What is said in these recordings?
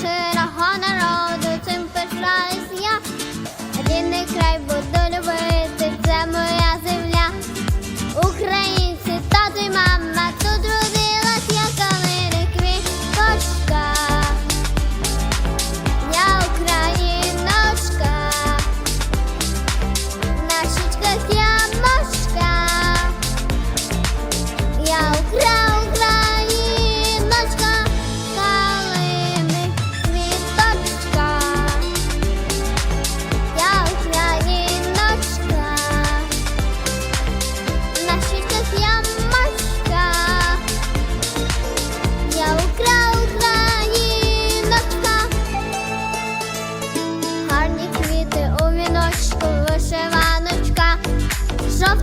should I wanna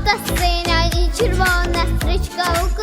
жовта, синя і червона стрічка.